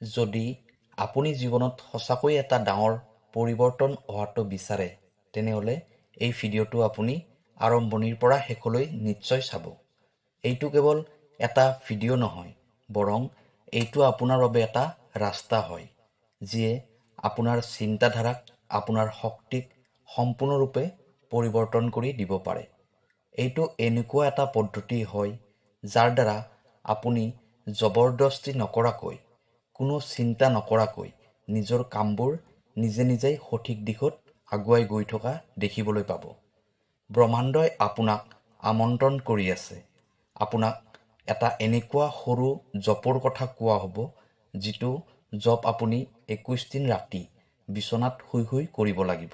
যদি আপুনি জীৱনত সঁচাকৈ এটা ডাঙৰ পৰিৱৰ্তন অহাটো বিচাৰে, তেনেহ'লে এই ভিডিঅ'টো আপুনি আৰম্ভণিৰ পৰা শেষলৈ নিশ্চয় চাব। এইটো কেৱল এটা ভিডিঅ' নহয়, বৰং এইটো আপোনাৰ বাবে এটা ৰাস্তা হয়, যিয়ে আপোনাৰ চিন্তাধাৰাক আপোনাৰ শক্তিক সম্পূৰ্ণৰূপে পৰিৱৰ্তন কৰি দিব পাৰে। এইটো এনেকুৱা এটা পদ্ধতি হয়, যাৰ দ্বাৰা আপুনি জবৰদস্তি নকৰাকৈ কোনো চিন্তা নকৰাকৈ নিজৰ কামবোৰ নিজে নিজেই সঠিক দিশত আগুৱাই গৈ থকা দেখিবলৈ পাব। ব্ৰহ্মাণ্ডই আপোনাক আমন্ত্ৰণ কৰি আছে। আপোনাক এটা এনেকুৱা সৰু জপৰ কথা কোৱা হ'ব, যিটো জপ আপুনি একৈছ দিন ৰাতি বিচনাত শুই শুই কৰিব লাগিব।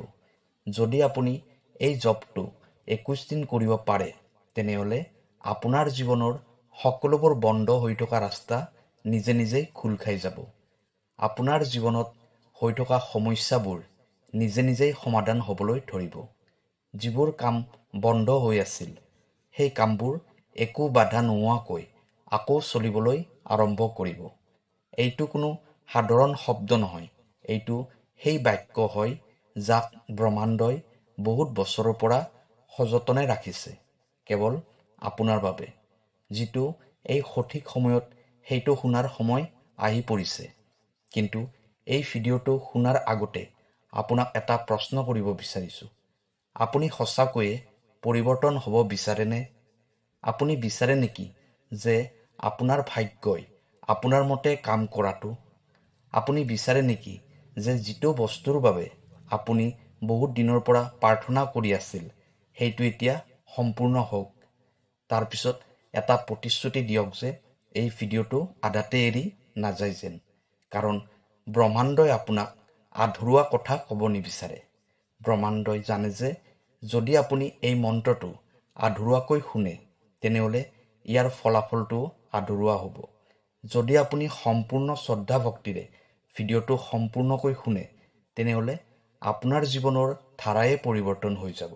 যদি আপুনি এই জপটো একৈছ দিন কৰিব পাৰে, তেনেহ'লে আপোনাৰ জীৱনৰ সকলোবোৰ বন্ধ হৈ থকা ৰাস্তা নিজে নিজেই খোল খাই যাব। আপোনাৰ জীৱনত হৈ থকা সমস্যাবোৰ নিজে নিজেই সমাধান হ'বলৈ ধৰিব। যিবোৰ কাম বন্ধ হৈ আছিল সেই কামবোৰ একো বাধা নোহোৱাকৈ আকৌ চলিবলৈ আৰম্ভ কৰিব। এইটো কোনো সাধাৰণ শব্দ নহয়। এইটো সেই বাক্য হয় যাক ব্ৰহ্মাণ্ডই বহুত বছৰৰ পৰা সযতনে ৰাখিছে কেৱল আপোনাৰ বাবে যিটো এই সঠিক সময়ত সেইটো শুনাৰ সময় আহি পৰিছে। কিন্তু এই ভিডিঅ'টো শুনাৰ আগতে আপোনাক এটা প্ৰশ্ন কৰিব বিচাৰিছোঁ। আপুনি সঁচাকৈয়ে পৰিৱৰ্তন হ'ব বিচাৰেনে? আপুনি বিচাৰে নেকি যে আপোনাৰ ভাগ্যই আপোনাৰ মতে কাম কৰাটো? আপুনি বিচাৰে নেকি যে যিটো বস্তুৰ বাবে আপুনি বহুত দিনৰ পৰা প্ৰাৰ্থনা কৰি আছিল সেইটো এতিয়া সম্পূৰ্ণ হওক? তাৰপিছত এটা প্ৰতিশ্ৰুতি দিয়ক যে এই ভিডিঅ'টো আধাতে এৰি নাযায় যেন। কাৰণ ব্ৰহ্মাণ্ডই আপোনাক আধৰুৱা কথা ক'ব নিবিচাৰে। ব্ৰহ্মাণ্ডই জানে যে যদি আপুনি এই মন্ত্ৰটো আধৰুৱাকৈ শুনে তেনেহ'লে ইয়াৰ ফলাফলটো আধৰুৱা হ'ব। যদি আপুনি সম্পূৰ্ণ শ্ৰদ্ধা ভক্তিৰে ভিডিঅ'টো সম্পূৰ্ণকৈ শুনে তেনেহ'লে আপোনাৰ জীৱনৰ ধাৰাই পৰিৱৰ্তন হৈ যাব।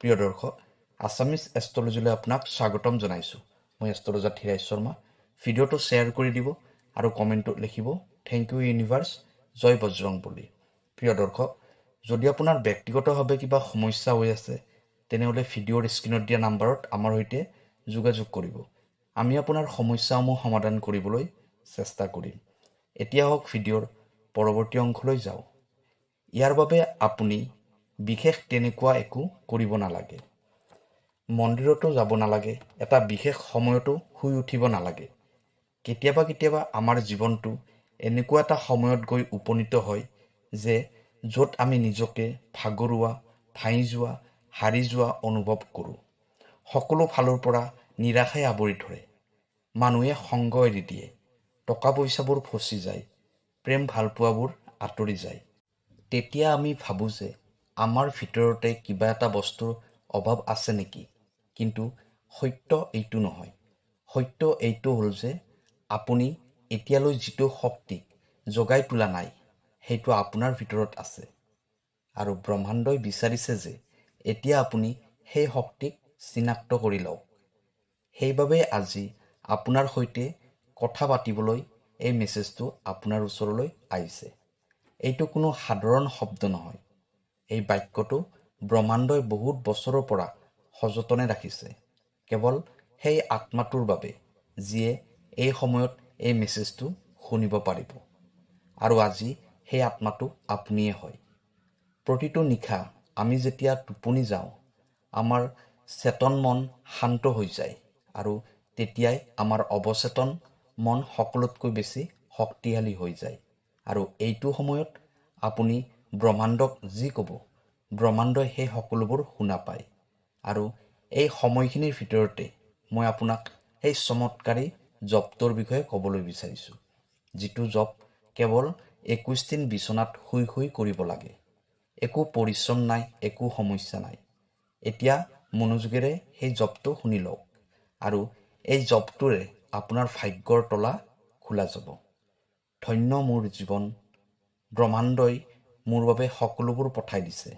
প্ৰিয় দৰ্শক আছামিজ এষ্ট্ৰলজিলৈ আপোনাক স্বাগতম জনাইছোঁ। মই এষ্ট্ৰলজাৰ ধীৰাজ শৰ্মা ভিডিঅ'টো শ্বেয়াৰ কৰি দিব আৰু কমেণ্টত লিখিব থেংক ইউ ইউনিভাৰ্ছ জয় বজৰং বুলি। প্ৰিয় দৰ্শক, যদি আপোনাৰ ব্যক্তিগতভাৱে কিবা সমস্যা হৈ আছে, তেনেহ'লে ভিডিঅ'ৰ স্ক্ৰীণত দিয়া নাম্বাৰত আমাৰ সৈতে যোগাযোগ কৰিব। আমি আপোনাৰ সমস্যাসমূহ সমাধান কৰিবলৈ চেষ্টা কৰিম। এতিয়া হওক ভিডিঅ'ৰ পৰৱৰ্তী অংশলৈ যাওঁ। ইয়াৰ বাবে আপুনি বিশেষ তেনেকুৱা একো কৰিব নালাগে। মন্দিৰতো যাব নালাগে, এটা বিশেষ সময়তো শুই উঠিব নালাগে। কেতিয়াবা কেতিয়াবা আমাৰ জীৱনটো এনেকুৱা এটা সময়ত গৈ উপনীত হয় যে য'ত আমি নিজকে ভাগৰুৱা ভাঙি যোৱা হাৰি যোৱা অনুভৱ কৰোঁ। সকলো ফালৰ পৰা নিৰাশাই আৱৰি ধৰে। মানুহে সংগ এৰি দিয়ে টকা পইচাবোৰ ফচি যায়। প্ৰেম ভালপোৱাবোৰ আঁতৰি যায়। তেতিয়া আমি ভাবোঁ যে আমাৰ ভিতৰতে কিবা এটা বস্তুৰ অভাৱ আছে নেকি? কিন্তু সত্য এইটো নহয়। সত্য এইটো হ'ল যে আপুনি এতিয়ালৈ যিটো শক্তিক জগাই তোলা নাই, সেইটো আপোনাৰ ভিতৰত আছে। আৰু ব্ৰহ্মাণ্ডই বিচাৰিছে যে এতিয়া আপুনি সেই শক্তিক চিনাক্ত কৰি লওক। সেইবাবে আজি আপোনাৰ সৈতে কথা পাতিবলৈ এই মেছেজটো আপোনাৰ ওচৰলৈ আহিছে। এইটো কোনো সাধাৰণ শব্দ নহয়। এই বাক্যটো ব্ৰহ্মাণ্ডই বহুত বছৰৰ পৰা সযতনে ৰাখিছে। কেৱল সেই আত্মাটোৰ বাবে, যিয়ে এই সময়ত এই মেছেজটো শুনিব পাৰিব। আৰু আজি সেই আত্মাটো আপুনিয়ে হয়। প্ৰতিটো নিশা আমি যেতিয়া টোপনি যাওঁ আমাৰ চেতন মন শান্ত হৈ যায় আৰু তেতিয়াই আমাৰ অৱচেতন মন সকলোতকৈ বেছি শক্তিশালী হৈ যায়। আৰু এইটো সময়ত আপুনি ব্ৰহ্মাণ্ডক যি ক'ব ব্ৰহ্মাণ্ডই সেই সকলোবোৰ শুনা পায়। আৰু এই সময়খিনিৰ ভিতৰতে মই আপোনাক সেই চমৎকাৰী জপটোৰ বিষয়ে ক'বলৈ বিচাৰিছোঁ। যিটো জপ কেৱল একৈছ দিন বিচনাত শুই শুই কৰিব লাগে। একো পৰিশ্ৰম নাই একো সমস্যা নাই। এতিয়া মনোযোগেৰে সেই জপটো শুনি লওক আৰু এই জপটোৰে আপোনাৰ ভাগ্যৰ তলা খোলা যাব। ধন্য মোৰ জীৱন ব্ৰহ্মাণ্ডই মোৰ বাবে সকলোবোৰ পঠাই দিছে।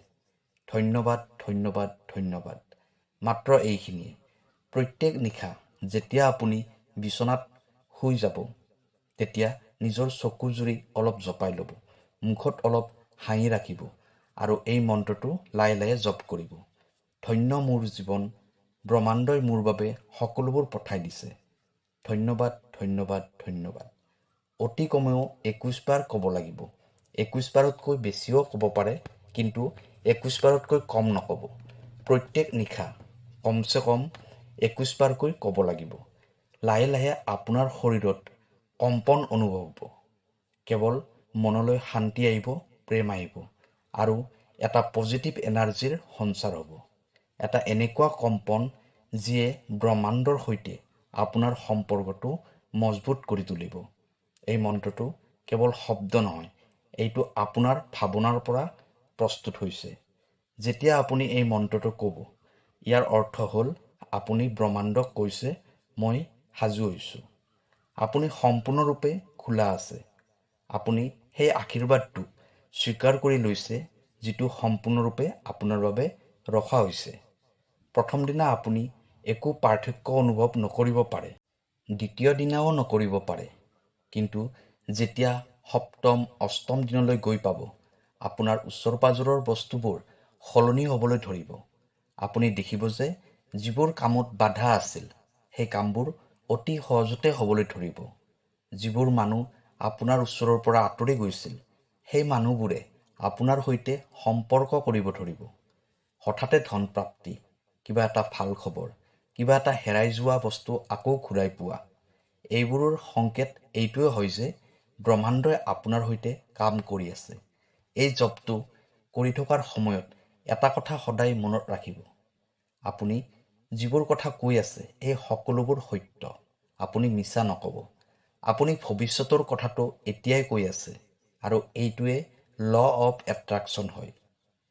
ধন্যবাদ ধন্যবাদ ধন্যবাদ। মাত্ৰ এইখিনিয়ে। প্ৰত্যেক নিশা যেতিয়া আপুনি বিচনাত শুই যাব। তেতিয়া নিজৰ চকু জুৰি অলপ জপাই ল'ব মুখত অলপ হাঁহি ৰাখিব আৰু এই মন্ত্ৰটো লাহে লাহে জপ কৰিব। ধন্য মোৰ জীৱন ব্ৰহ্মাণ্ডই মোৰ বাবে সকলোবোৰ পঠাই দিছে। ধন্যবাদ ধন্যবাদ ধন্যবাদ। অতি কমেও একৈছবাৰ ক'ব লাগিব। একৈছবাৰতকৈ বেছিও ক'ব পাৰে কিন্তু একৈছবাৰতকৈ কম নক'ব। প্ৰত্যেক নিশা কমচে কম একৈছবাৰকৈ ক'ব লাগিব। লাহে লাহে আপোনাৰ শৰীৰত কম্পন অনুভৱ হ'ব কেৱল মনলৈ শান্তি আহিব, প্ৰেম আহিব আৰু এটা পজিটিভ এনাৰ্জিৰ সঞ্চাৰ হ'ব। এটা এনেকুৱা কম্পন যিয়ে ব্ৰহ্মাণ্ডৰ সৈতে আপোনাৰ সম্পৰ্কটো মজবুত কৰি তুলিব। এই মন্ত্ৰটো কেৱল শব্দ নহয়, এইটো আপোনাৰ ভাৱনাৰ পৰা প্ৰস্তুত হৈছে। যেতিয়া আপুনি এই মন্ত্ৰটো ক'ব, ইয়াৰ অৰ্থ হ'ল, আপুনি ব্ৰহ্মাণ্ডক কৈছে, মই সাজু হৈছোঁ। আপুনি সম্পূৰ্ণৰূপে খোলা আছে। আপুনি সেই আশীৰ্বাদটো স্বীকাৰ কৰি লৈছে যিটো সম্পূৰ্ণৰূপে আপোনাৰ বাবে ৰখা হৈছে। প্ৰথম দিনা আপুনি একো পাৰ্থক্য অনুভৱ নকৰিব পাৰে দ্বিতীয় দিনাও নকৰিব পাৰে। কিন্তু যেতিয়া সপ্তম অষ্টম দিনলৈ গৈ পাব আপোনাৰ ওচৰ পাজৰৰ বস্তুবোৰ সলনি হ'বলৈ ধৰিব। আপুনি দেখিব যে যিবোৰ কামত বাধা আছিল সেই কামবোৰ অতি সহজতে হ'বলৈ ধৰিব। যিবোৰ মানুহ আপোনাৰ ওচৰৰ পৰা আঁতৰি গৈছিল সেই মানুহবোৰে আপোনাৰ সৈতে সম্পৰ্ক কৰিব ধৰিব। হঠাতে ধন প্ৰাপ্তি কিবা এটা ভাল খবৰ কিবা এটা হেৰাই যোৱা বস্তু আকৌ ঘূৰাই পোৱা। এইবোৰৰ সংকেত এইটোৱে হয় যে ব্ৰহ্মাণ্ডই আপোনাৰ সৈতে কাম কৰি আছে। এই জবটো কৰি থকাৰ সময়ত এটা কথা সদায় মনত ৰাখিব। আপুনি যিবোৰ কথা কৈ আছে, এই সকলোবোৰ সত্য। আপুনি মিছা নক'ব। আপুনি ভৱিষ্যতৰ কথাটো এতিয়াই কৈ আছে আৰু এইটোৱে ল অৱ এট্ৰেকশ্যন হয়।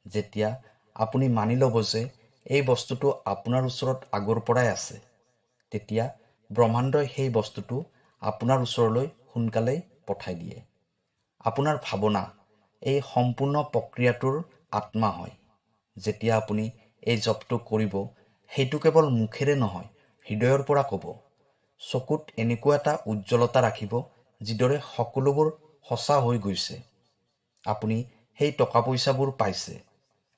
যেতিয়া আপুনি মানি ল'ব যে এই বস্তুটো আপোনাৰ ওচৰত আগৰ পৰাই আছে, তেতিয়া ব্ৰহ্মাণ্ডই সেই বস্তুটো আপোনাৰ ওচৰলৈ সোনকালেই পঠাই দিয়ে। আপোনাৰ ভাৱনা, এই সম্পূৰ্ণ প্ৰক্ৰিয়াটোৰ আত্মা হয়। যেতিয়া আপুনি এই জবটো কৰিব সেইটো কেৱল মুখেৰে নহয় হৃদয়ৰ পৰা ক'ব। চকুত এনেকুৱা এটা উজ্জ্বলতা ৰাখিব যিদৰে সকলোবোৰ সঁচা হৈ গৈছে। আপুনি সেই টকা পইচাবোৰ পাইছে।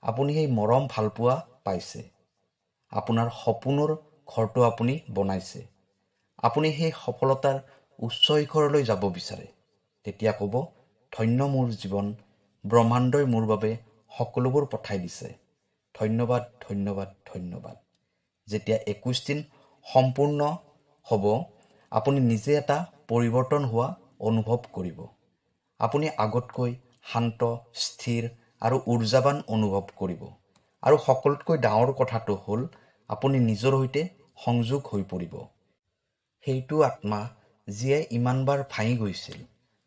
আপুনি সেই মৰম ভালপোৱা পাইছে। আপোনাৰ সপোনৰ ঘৰটো আপুনি বনাইছে। আপুনি সেই সফলতাৰ উচ্চ শিখৰলৈ যাব বিচাৰে। তেতিয়া ক'ব ধন্য মোৰ জীৱন ব্ৰহ্মাণ্ডই মোৰ বাবে সকলোবোৰ পঠাই দিছে। ধন্যবাদ ধন্যবাদ ধন্যবাদ। যেতিয়া একৈছ দিন সম্পূৰ্ণ হ'ব, আপুনি নিজে এটা পৰিৱৰ্তন হোৱা অনুভৱ কৰিব। আপুনি আগতকৈ শান্ত, স্থিৰ আৰু উৰ্জাবান অনুভৱ কৰিব। আৰু সকলোতকৈ ডাঙৰ কথাটো হ'ল, আপুনি নিজৰ সৈতে সংযোগ হৈ পৰিব। সেইটো আত্মা যিয়ে ইমানবাৰ ভাঙি গৈছিল,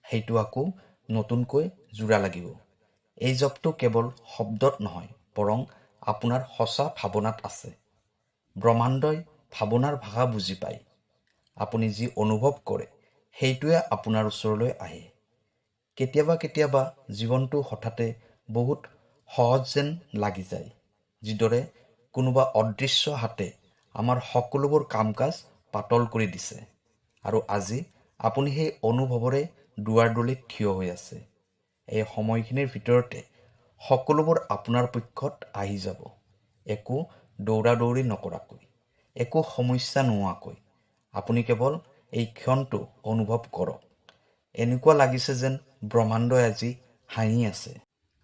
সেইটো আকৌ নতুনকৈ জোৰা লাগিব। এই জবটো কেৱল শব্দত নহয়, বৰং আপোনাৰ সঁচা ভাৱনাত আছে। ব্ৰহ্মাণ্ডই ভাৱনাৰ ভাষা বুজি পায়। আপুনি যি অনুভৱ কৰে সেইটোৱে আপোনাৰ ওচৰলৈ আহে। কেতিয়াবা কেতিয়াবা জীৱনটো হঠাতে বহুত সহজ যেন লাগি যায় যিদৰে কোনোবা অদৃশ্য হাতে আমাৰ সকলোবোৰ কাম কাজ পাতল কৰি দিছে আৰু আজি আপুনি সেই অনুভৱৰে দুৱাৰদলিত থিয় হৈ আছে। এই সময়খিনিৰ ভিতৰতে সকলোবোৰ আপোনাৰ পক্ষত আহি যাব। একো দৌৰা দৌৰি নকৰাকৈ একো সমস্যা নোহোৱাকৈ। আপুনি কেৱল এই ক্ষণটো অনুভৱ কৰক। এনেকুৱা লাগিছে যেন ব্ৰহ্মাণ্ডই আজি হাঁহি আছে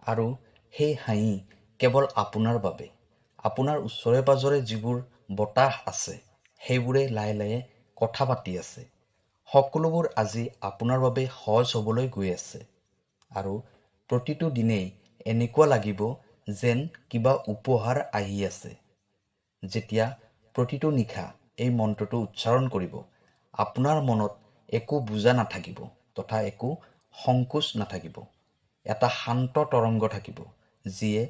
আৰু সেই হাঁহি কেৱল আপোনাৰ বাবে। আপোনাৰ ওচৰে পাঁজৰে যিবোৰ বতাহ আছে সেইবোৰে লাহে লাহে কথা পাতি আছে। সকলোবোৰ আজি আপোনাৰ বাবে সহজ হ'বলৈ গৈ আছে আৰু প্ৰতিটো দিনেই এনেকুৱা লাগিব যেন কিবা উপহাৰ আহি আছে। যেতিয়া প্ৰতিটো নিশা এই মন্ত্ৰটো উচ্চাৰণ কৰিব আপোনাৰ মনত একো বুজা নাথাকিব তথা একো সংকোচ নাথাকিব। এটা শান্ত তৰংগ থাকিব যিয়ে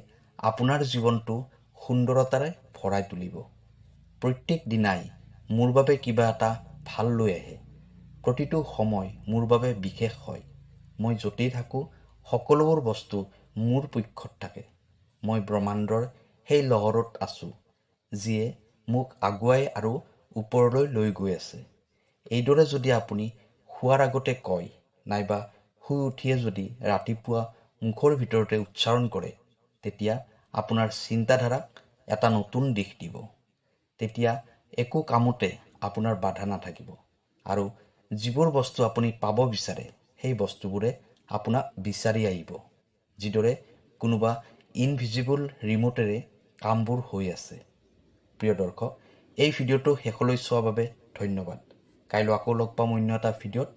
আপোনাৰ জীৱনটো সুন্দৰতাৰে ভৰাই তুলিব। প্ৰত্যেক দিনাই মোৰ বাবে কিবা এটা ভাল লৈ আহে। প্ৰতিটো সময় মোৰ বাবে বিশেষ হয়। মই য'তেই থাকোঁ সকলোবোৰ বস্তু মোৰ পক্ষত থাকে। মই ব্ৰহ্মাণ্ডৰ সেই লহৰত আছোঁ। যিয়ে মোক আগুৱাই আৰু ওপৰলৈ লৈ গৈ আছে। এইদৰে যদি আপুনি শোৱাৰ আগতে কয় নাইবা শুই উঠিয়ে যদি ৰাতিপুৱা মুখৰ ভিতৰতে উচ্চাৰণ কৰে তেতিয়া আপোনাৰ চিন্তাধাৰাক এটা নতুন দিশ দিব। তেতিয়া একো কামতে আপোনাৰ বাধা নাথাকিব আৰু যিবোৰ বস্তু আপুনি পাব বিচাৰে সেই বস্তুবোৰে আপোনাক বিচাৰি আহিব যিদৰে কোনোবা ইনভিজিবল ৰিম'টেৰে কামবোৰ হৈ আছে। প্ৰিয় দৰ্শক এই ভিডিঅ'টো শেষলৈ চোৱাৰ বাবে ধন্যবাদ। কাইলৈ আকৌ লগ পাম অন্য এটা ভিডিঅ'ত।